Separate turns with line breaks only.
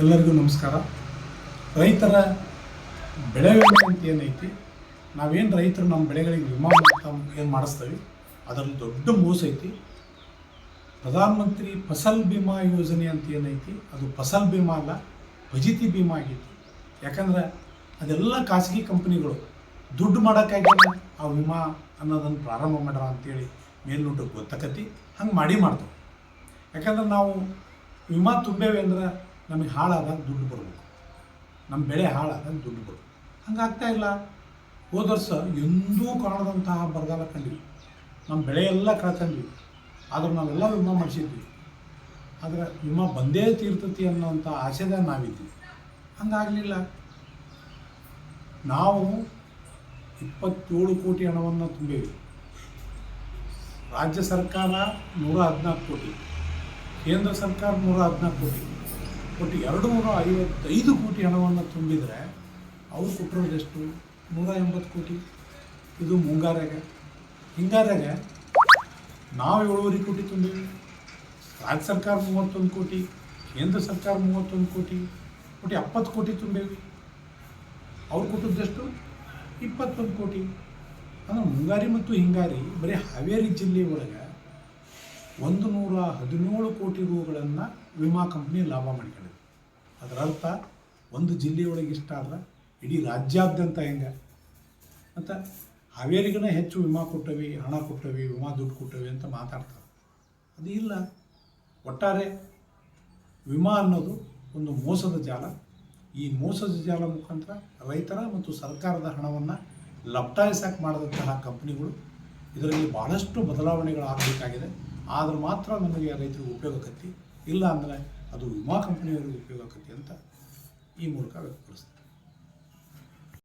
ಎಲ್ಲರಿಗೂ ನಮಸ್ಕಾರ. ರೈತರ ಬೆಳೆ ವಿಮೆ ಅಂತ ಏನೈತಿ? ನಾವೇನು ರೈತರು ನಮ್ಮ ಬೆಳೆಗಳಿಗೆ ವಿಮಾ ಏನು ಮಾಡಿಸ್ತೀವಿ? ಅದರಲ್ಲಿ ದೊಡ್ಡ ಮೋಸ ಐತಿ. ಪ್ರಧಾನ ಮಂತ್ರಿ ಫಸಲ್ ಬಿಮಾ ಯೋಜನೆ ಅಂತ ಏನೈತಿ? ಅದು ಫಸಲ್ ಬಿಮಾ ಅಲ್ಲ ಫಜಿತಿ ಬಿಮಾ ಆಗೈತಿ. ಯಾಕಂದ್ರೆ ಅದೆಲ್ಲ ಖಾಸಗಿ ಕಂಪ್ನಿಗಳು ದುಡ್ಡು ಮಾಡೋಕ್ಕಾಗಿ ಆ ವಿಮಾ ಅನ್ನೋದನ್ನು ಪ್ರಾರಂಭ ಮಾಡ್ಯಾರ ಅಂತೇಳಿ ಮೇಲ್ನೋಟಕ್ಕೆ ಗೊತ್ತಕತಿ. ಹಂಗೆ ಮಾಡಿ ಮಾಡ್ತಾವೆ ಯಾಕಂದ್ರೆ ನಾವು ವಿಮಾ ತುಂಬೇವೆ ಅಂದ್ರೆ ನಮಗೆ ಹಾಳಾದಾಗ ದುಡ್ಡು ಬರಬೇಕು. ನಮ್ಮ ಬೆಳೆ ಹಾಳಾದಾಗ ದುಡ್ಡು ಬರಬೇಕು. ಹಂಗಾಗ್ತಾ ಇಲ್ಲ. ಹೋದ ವರ್ಷ ಎಂದೂ ಕಾಣದಂತಹ ಬರಗಾಲ ಕಂಡ್ವಿ ನಮ್ಮ ಬೆಳೆ ಎಲ್ಲ ಕಳ್ಕೊಂಡ್ವಿ. ಆದರೂ ನಾವೆಲ್ಲ ವಿಮಾ ಮಾಡಿಸಿದ್ವಿ. ಆದರೆ ವಿಮಾ ಬಂದೇ ತೀರ್ತತಿ ಅನ್ನೋಂಥ ಆಸೆದಾಗ ನಾವಿದ್ವಿ. ಹಂಗಾಗಲಿಲ್ಲ ನಾವು ಇಪ್ಪತ್ತೇಳು ಕೋಟಿ ಹಣವನ್ನು ತುಂಬೇವಿ. ರಾಜ್ಯ ಸರ್ಕಾರ ನೂರ ಹದಿನಾಲ್ಕು ಕೋಟಿ. ಕೇಂದ್ರ ಸರ್ಕಾರ ನೂರ ಹದಿನಾಲ್ಕು ಕೋಟಿ. ಒಟ್ಟು ಎರಡು ನೂರ ಐವತ್ತೈದು ಕೋಟಿ ಹಣವನ್ನು ತುಂಬಿದರೆ ಅವ್ರು ಕೊಟ್ಟಿರೋದು ಎಷ್ಟು? ನೂರ ಎಂಬತ್ತು ಕೋಟಿ. ಇದು ಮುಂಗಾರ್ಯಾಗ ಹಿಂಗಾರ್ಯಾಗ ನಾವು ಏಳುವರೆ ಕೋಟಿ ತುಂಬಿವಿ ರಾಜ್ಯ ಸರ್ಕಾರ ಮೂವತ್ತೊಂದು ಕೋಟಿ, ಕೇಂದ್ರ ಸರ್ಕಾರ ಮೂವತ್ತೊಂದು ಕೋಟಿ, ಒಟ್ಟು ಎಪ್ಪತ್ತು ಕೋಟಿ ತುಂಬೇವಿ ಅವ್ರು ಕೊಟ್ಟದ್ದೆಷ್ಟು ಇಪ್ಪತ್ತೊಂದು ಕೋಟಿ. ಅಂದ್ರೆ ಮುಂಗಾರಿ ಮತ್ತು ಹಿಂಗಾರಿ ಬರೀ ಹಾವೇರಿ ಜಿಲ್ಲೆ ಒಳಗೆ ಒಂದು ನೂರ ಹದಿನೇಳು ಕೋಟಿ ರೂಗಳನ್ನು ವಿಮಾ ಕಂಪ್ನಿ ಲಾಭ ಮಾಡ್ಕೊಂಡಿದೆ. ಅದರ ಅರ್ಥ ಒಂದು ಜಿಲ್ಲೆಯೊಳಗೆ ಇಷ್ಟ ಆದ್ರೆ ಇಡೀ ರಾಜ್ಯಾದ್ಯಂತ ಹೆಂಗೆ? ಮತ್ತು ಹಾವೇರಿಗನ ಹೆಚ್ಚು ವಿಮಾ ಕೊಟ್ಟವಿ, ಹಣ ಕೊಟ್ಟವಿ, ವಿಮಾ ದುಡ್ಡು ಕೊಟ್ಟವಿ ಅಂತ ಮಾತಾಡ್ತಾರೆ. ಅದು ಇಲ್ಲ. ಒಟ್ಟಾರೆ ವಿಮಾ ಅನ್ನೋದು ಒಂದು ಮೋಸದ ಜಾಲ. ಈ ಮೋಸದ ಜಾಲ ಮುಖಾಂತರ ರೈತರ ಮತ್ತು ಸರ್ಕಾರದ ಹಣವನ್ನು ಲಪ್ಟಾಯಿಸಕ್ಕೆ ಮಾಡಿದಂತಹ ಕಂಪ್ನಿಗಳು ಇದರಲ್ಲಿ ಭಾಳಷ್ಟು ಬದಲಾವಣೆಗಳಾಗಬೇಕಾಗಿದೆ. ಆದ್ರೆ ಮಾತ್ರ ನಮಗೆ ರೈತರಿಗೆ ಉಪಯೋಗ ಆಕತಿ. ಇಲ್ಲ ಅಂದರೆ ಅದು ವಿಮಾ ಕಂಪನಿಯವರಿಗೆ ಉಪಯೋಗ ಆಕತಿ ಅಂತ ಈ ಮೂಲಕ ವ್ಯಕ್ತಪಡಿಸ್ತೀನಿ.